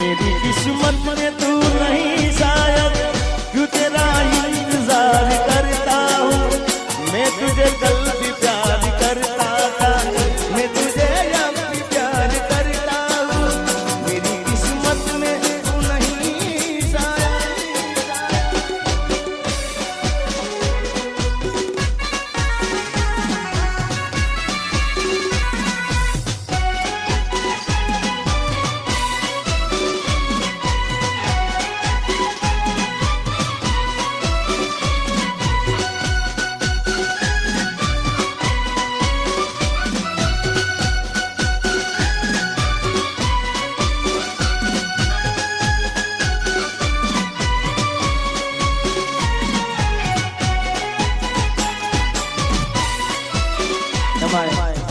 मेरी किस्मत में तू नहीं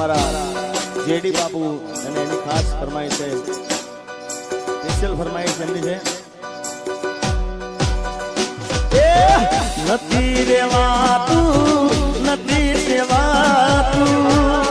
અમારા જેડી બાબુ અને એની ખાસ ફરમાઈ છે. સ્પેશિયલ ફરમાઈશ એમની છે. નથી નથી રેવાતું નથી સેવાતું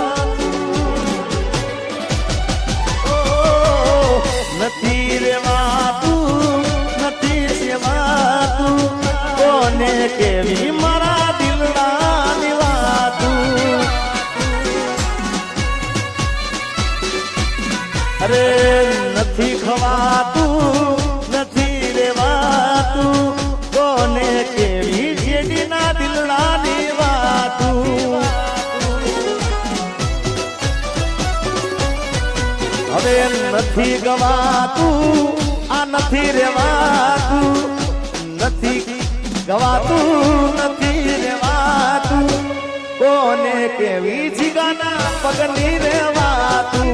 હવે નથી ગવાતું, આ નથી રેવાતું, નથી ગવાતું, નથી રેવાતું. કોને કેવી જીગાના પગની રેવાતું?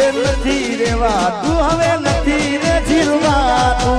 એ નથી રેવાતું, હવે નથી રે જીરવાતું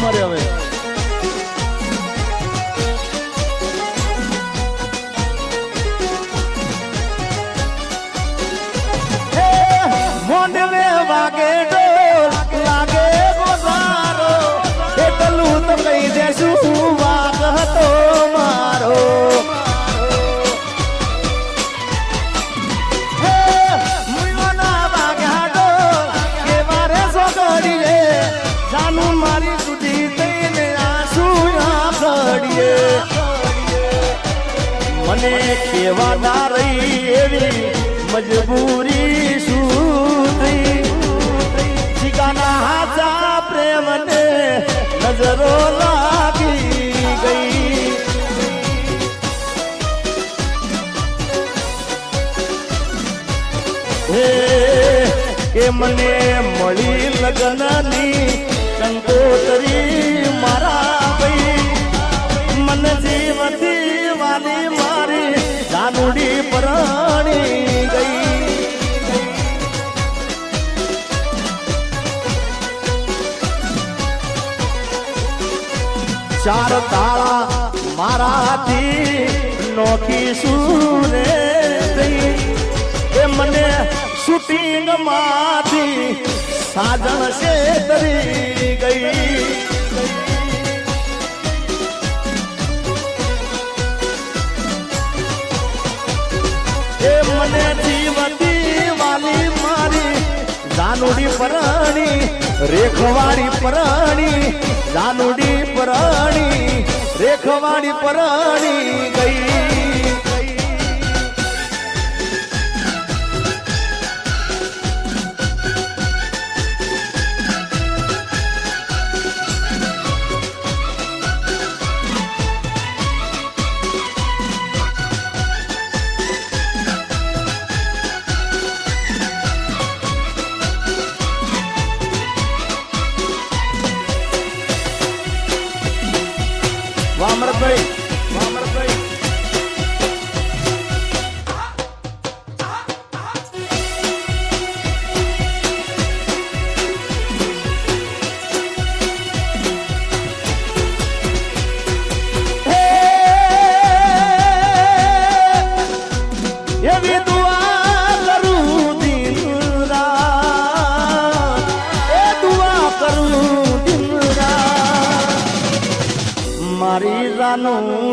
마리아메 કેવા ના રહી એવી મજબૂરી શું થઈ શિકાના હાચા પ્રેમને નજરો લાગી ગઈ હે એ મને મળી લગ્નની કંકોતરી મારા ભાઈ મન જીવતી વાલી મારી નાનુડી પરણી ગઈ. ચાર તાળા મારાથી નોખી સુરે ગઈ. એ મને શૂટિંગમાંથી સાજણ છે તરી ગઈ. મને જીવતી વાલી મારી જાનુડી પરાણી રેખવાડી પરાણી જાનુડી પરાણી રેખવાડી પરાણી ગઈ. મારી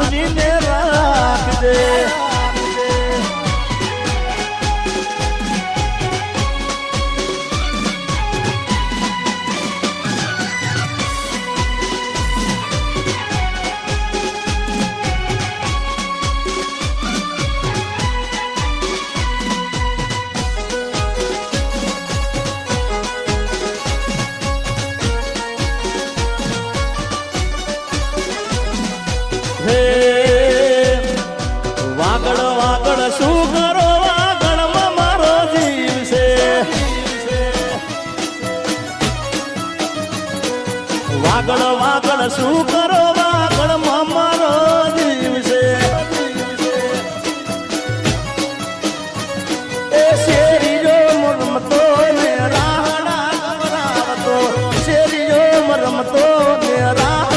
હાથવીને રાખજે. હે વાગડ વાગડ શું કરો વાગડમાં મારો જીવ છે. વાગડ વાગડ શું કરો વાગડમાં મારો જીવ છે. એ શેરીઓ મરમતો ને રાહડા ગવરાવતો શેરીઓ મરમતો ને વાગડ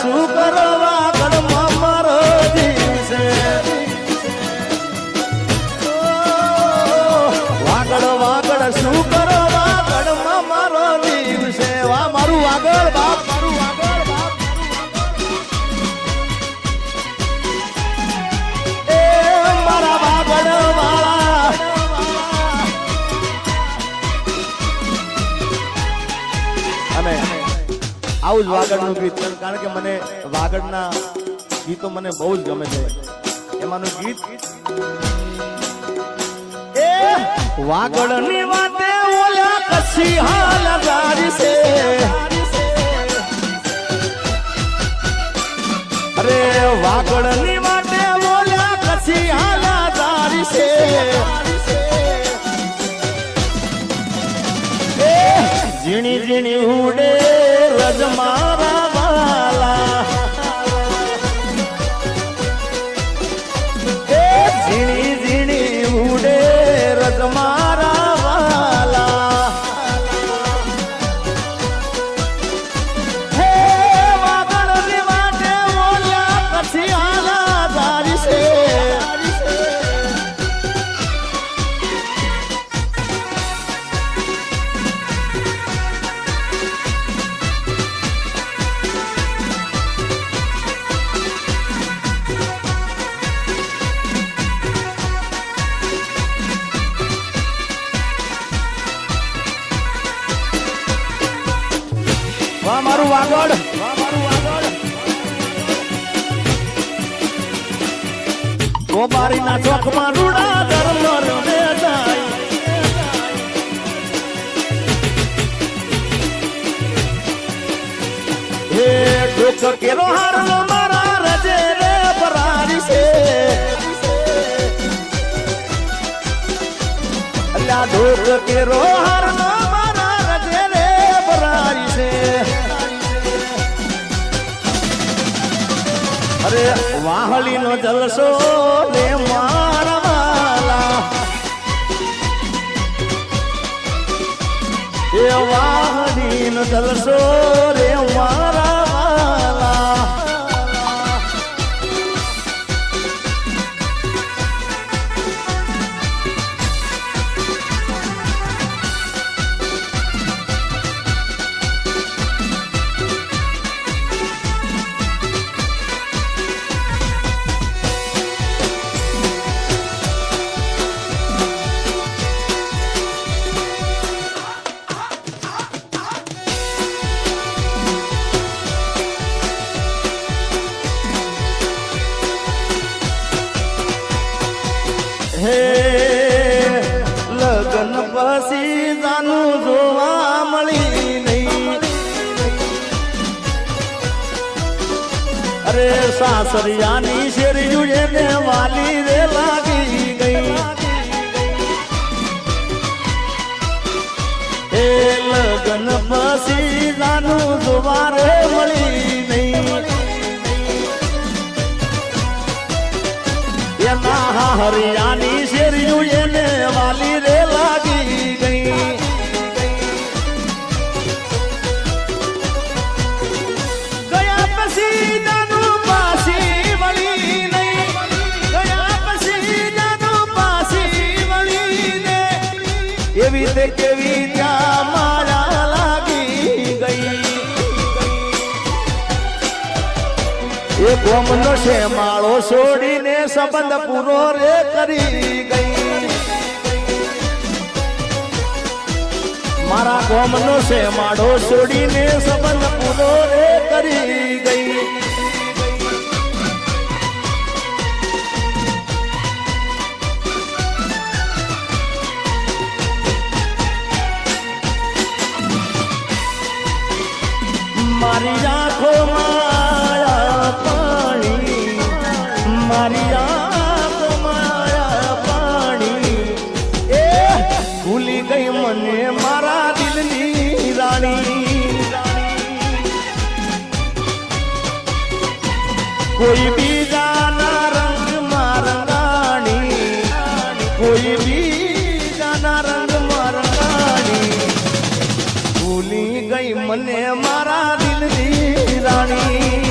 શું કરવા ઘરમાં મારો દિવસે વાગડ વાગડ, શું કરવા ઘરમાં મારો દિવસે વા મારું વાગડ બાપ, મારું વાગડ. જ વાગડનું ગીત કારણ કે મને વાગડના ગીતો મને બહુ જ ગમે છે. એમાંનું ગીત એ વાગડની વાતે ઓલા કસી હાલ છે અરે વાગડની વાતે ઓલા કસી હાલ ગાડી છે ઝીણી ઝીણી ઉડે મારું વાગડ ગોબારી ના ચોકમાં રૂડા ધરમર હે દુઃખ કેરો હારનો મારા રજે રે પરારી છે. અલ્લા દુઃખ કેરો હાર વાહલીનો જલસો રે મારા વાલા. એ વાહલીનો જલસો રે સાસરિયાની શેરી એને વાલી રે લાગી ગઈ. એ લગન પછી નાનું દુવારે મળી હરિયાની શેરીયું એને વાલી રે લાગી ગઈ. ગયા પાછી એ ગોમનો છે માળો છોડીને સંબંધ પૂરો રે કરી ગઈ. મારા ગોમનો છે માળો છોડીને સંબંધ પૂરો રે કરી ગઈ. મારી કોઈ બીજાના રંગમાં રંગાણી કોઈ બીજાના રંગમાં રંગાણી ભૂલી ગઈ મને મારા દિલની રાણી.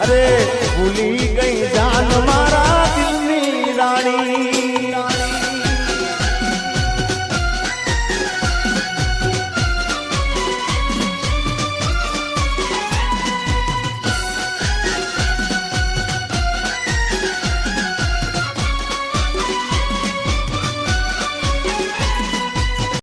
અરે ભૂલી